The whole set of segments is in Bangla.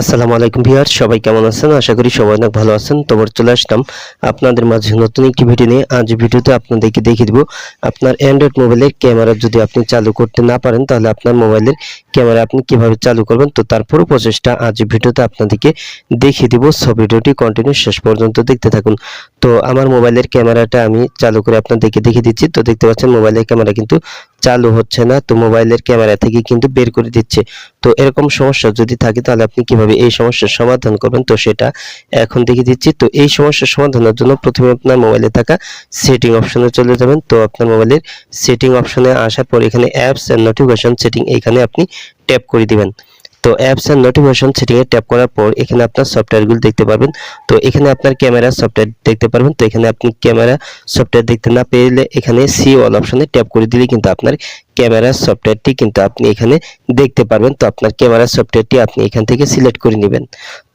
আসসালামু আলাইকুম ভিউয়ার সবাই কেমন আছেন? আশা করি সবাই অনেক ভালো আছেন। তো চলে আসলাম আপনাদের মাঝে নতুন একটি ভিডিও নিয়ে। আজ ভিডিওতে আপনাদেরকে দেখিয়ে দেব, আপনার অ্যান্ড্রয়েড মোবাইলের ক্যামেরা যদি আপনি চালু করতে না পারেন, তাহলে আপনার মোবাইলের ক্যামেরা আপনি কীভাবে চালু করবেন, তো তার পুরো প্রসেসটা আজ ভিডিওতে আপনাদেরকে দেখিয়ে দিব। সব ভিডিওটি কন্টিনিউ শেষ পর্যন্ত দেখতে থাকুন। তো আমার মোবাইলের ক্যামেরাটা আমি চালু করে আপনাদেরকে দেখিয়ে দিচ্ছি। তো দেখতে পাচ্ছেন মোবাইলের ক্যামেরা কিন্তু চালু হচ্ছে না, তো মোবাইলের ক্যামেরা থেকে কিন্তু বের করে দিচ্ছে। তো এরকম সমস্যা যদি থাকে, তাহলে আপনি কীভাবে এই সমস্যার সমাধান করবেন, তো সেটা এখন দেখিয়ে দিচ্ছি। তো এই সমস্যার সমাধানের জন্য প্রথমে আপনার মোবাইলে থাকা সেটিং অপশনে চলে যাবেন। তো আপনার মোবাইলের সেটিং অপশনে আসার পর এখানে অ্যাপস এন্ড নোটিফিকেশন সেটিং এখানে আপনি ট্যাপ করে দিবেন। তো অ্যাপস এন্ড নোটিফিকেশন সেটিংয়ে ট্যাপ করার পর এখানে আপনার সফটওয়্যারগুলো দেখতে পারবেন। তো এখানে আপনার ক্যামেরা সফটওয়্যার দেখতে পারবেন। তো এখানে আপনি ক্যামেরা সফটওয়্যার দেখতে না পেলে এখানে সি অল অপশনে ট্যাপ করে দিলে কিন্তু আপনার ক্যামেরা সফটওয়্যারটি কিন্তু আপনি এখানে দেখতে পারবেন। তো আপনার ক্যামেরা সফটওয়্যারটি আপনি এখান থেকে সিলেক্ট করে নেবেন।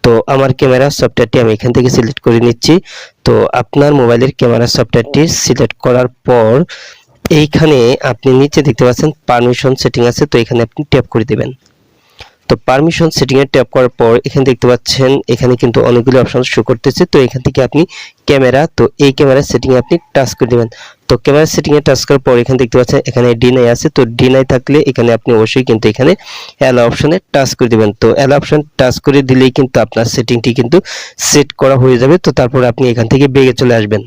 তো আমার ক্যামেরা সফটওয়্যারটি আমি এখান থেকে সিলেক্ট করে নিচ্ছি। তো আপনার মোবাইলের ক্যামেরা সফটওয়্যারটি সিলেক্ট করার পর এইখানে আপনি নিচে দেখতে পাচ্ছেন পারমিশন সেটিং আছে, তো এখানে আপনি ট্যাপ করে দেবেন। তো পারমিশন সেটিং এ ট্যাপ করার পর এখানে দেখতে পাচ্ছেন, এখানে কিন্তু অনেকগুলো অপশন শো করতেছে। তো এখান থেকে আপনি ক্যামেরা তো এই ক্যামেরা সেটিং এ আপনি টাচ করে দিবেন। তো ক্যামেরা সেটিং এ টাচ করার পর এখানে দেখতে পাচ্ছেন, এখানে ডিনাই আছে। তো ডিনাই থাকলে এখানে আপনি অবশ্যই কিন্তু এখানে অ্যালো অপশনে টাচ করে দিবেন। তো অ্যালো অপশন টাচ করে দিলেই কিন্তু আপনার সেটিংটি কিন্তু সেট করা হয়ে যাবে। তো তারপর আপনি এখান থেকে বেগে চলে আসবেন।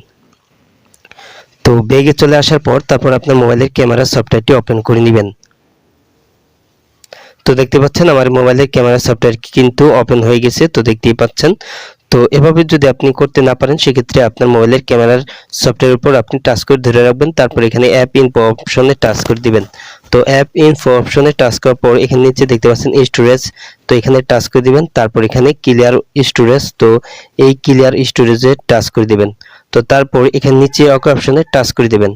তো বেগে চলে আসার পর তারপর আপনার মোবাইলের ক্যামেরা সফটওয়্যারটি ওপেন করে নেবেন। তো দেখতে পাচ্ছেন আমার মোবাইলের ক্যামেরা সফটওয়্যার কিন্তু ওপেন হয়ে গেছে, তো দেখতেই পাচ্ছেন। তো এভাবে যদি আপনি করতে না পারেন, সেক্ষেত্রে আপনার মোবাইলের ক্যামেরার সফটওয়্যার উপর আপনি টাচ করে ধরে রাখবেন, তারপর এখানে অ্যাপ ইনফো অপশনে টাচ করে দিবেন। তো অ্যাপ ইনফো অপশনে টাচ করার পর এখানে নিচে দেখতে পাচ্ছেন স্টোরেজ তো এখানে টাচ করে দিবেন, তারপর এখানে ক্লিয়ার স্টোরেজ তো এই ক্লিয়ার স্টোরেজে টাচ করে দিবেন। তো তারপর এখানে নিচে অক অপশনে টাচ করে দিবেন।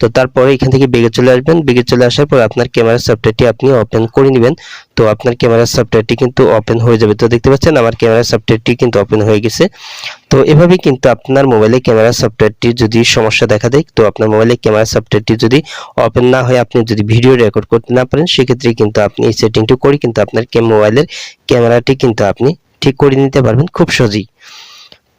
তো তারপরে এখান থেকে বেগে চলে আসবেন। বেগে চলে আসার পর আপনার ক্যামেরা সফটওয়্যারটি আপনি ওপেন করে নেবেন। তো আপনার ক্যামেরা সফটওয়্যারটি কিন্তু ওপেন হয়ে যাবে। তো দেখতে পাচ্ছেন আমার ক্যামেরা সফটওয়্যারটি কিন্তু ওপেন হয়ে গেছে। তো এভাবেই কিন্তু আপনার মোবাইলে ক্যামেরা সফটওয়্যারটি যদি সমস্যা দেখা দেয়, তো আপনার মোবাইলে ক্যামেরা সফটওয়্যারটি যদি ওপেন না হয় আপনি যদি ভিডিও রেকর্ড করতে না পারেন, সেক্ষেত্রে কিন্তু আপনি এই সেটিংটি করে কিন্তু আপনার মোবাইলের ক্যামেরাটি কিন্তু আপনি ঠিক করে নিতে পারবেন খুব সহজেই।